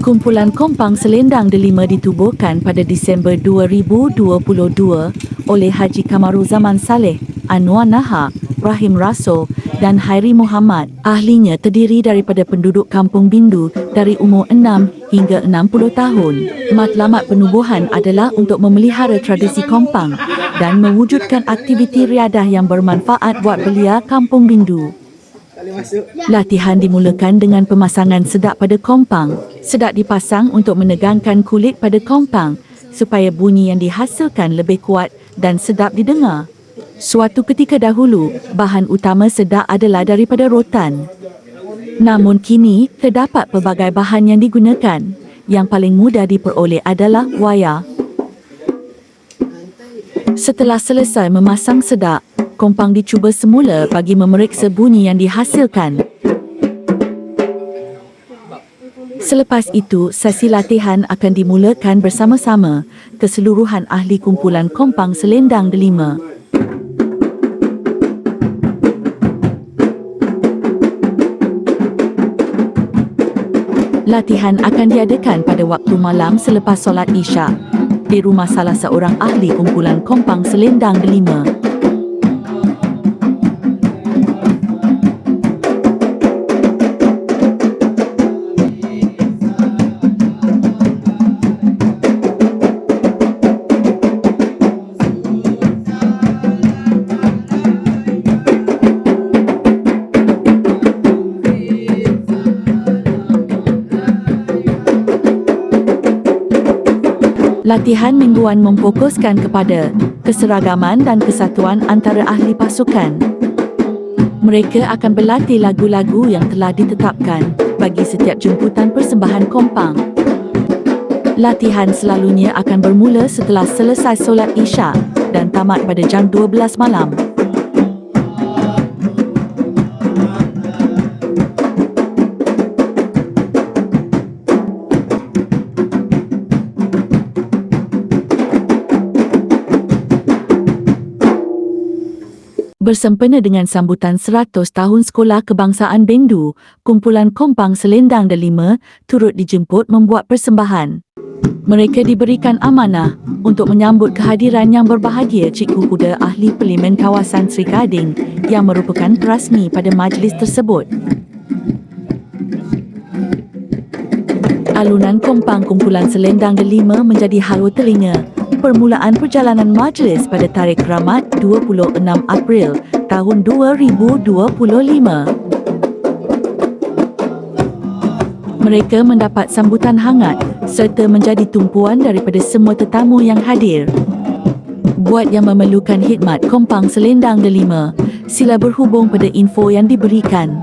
Kumpulan Kompang Selendang Delima ditubuhkan pada Disember 2022 oleh Haji Kamaruzaman Saleh, Anwar Nahar, Rahim Rasul dan Hairi Muhammad. Ahlinya terdiri daripada penduduk Kampung Bindu dari umur 6 hingga 60 tahun. Matlamat penubuhan adalah untuk memelihara tradisi Kompang dan mewujudkan aktiviti riadah yang bermanfaat buat belia Kampung Bindu. Latihan dimulakan dengan pemasangan sedak pada kompang. Sedak dipasang untuk menegangkan kulit pada kompang supaya bunyi yang dihasilkan lebih kuat dan sedap didengar. Suatu ketika dahulu, bahan utama sedak adalah daripada rotan. Namun kini, terdapat pelbagai bahan yang digunakan. Yang paling mudah diperoleh adalah wayar. Setelah selesai memasang sedak, kompang dicuba semula bagi memeriksa bunyi yang dihasilkan. Selepas itu, sesi latihan akan dimulakan bersama-sama keseluruhan ahli kumpulan kompang selendang delima. Latihan akan diadakan pada waktu malam selepas solat isyak di rumah salah seorang ahli kumpulan kompang selendang delima. Latihan mingguan memfokuskan kepada keseragaman dan kesatuan antara ahli pasukan. Mereka akan berlatih lagu-lagu yang telah ditetapkan bagi setiap jemputan persembahan kompang. Latihan selalunya akan bermula setelah selesai solat isyak dan tamat pada jam 12 malam. Bersempena dengan sambutan 100 tahun Sekolah Kebangsaan Bendu, kumpulan Kompang Selendang Delima turut dijemput membuat persembahan. Mereka diberikan amanah untuk menyambut kehadiran yang berbahagia Cikgu Kuda Ahli Parlimen Kawasan Sri Gading yang merupakan perasmi pada majlis tersebut. Alunan kompang kumpulan selendang delima menjadi halu telinga. Permulaan perjalanan majlis pada tarikh Ramat 26 April tahun 2025. Mereka mendapat sambutan hangat serta menjadi tumpuan daripada semua tetamu yang hadir. Buat yang memerlukan khidmat kompang selendang delima, sila berhubung pada info yang diberikan.